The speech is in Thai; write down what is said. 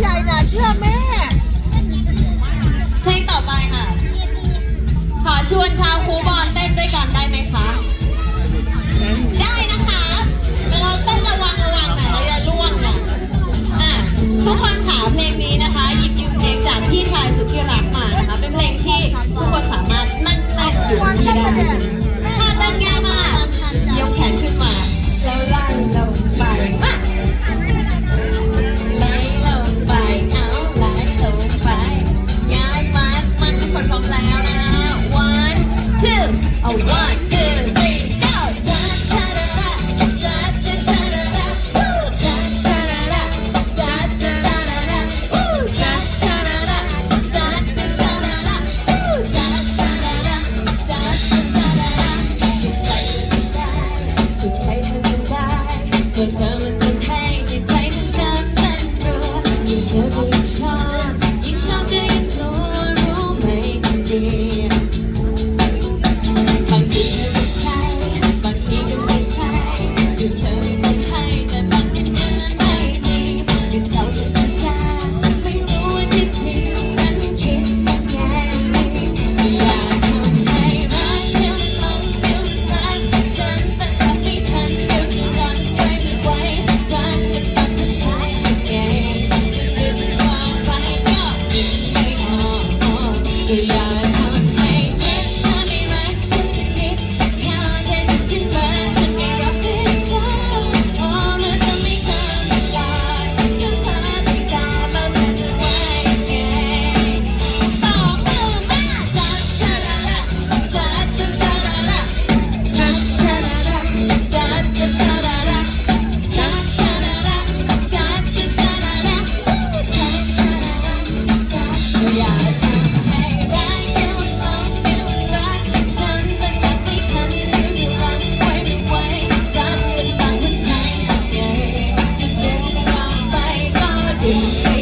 ใหญ่น่ะเชื่อแม่ เพลงต่อไปค่ะ ขอชวนชาว one, two. Thank you.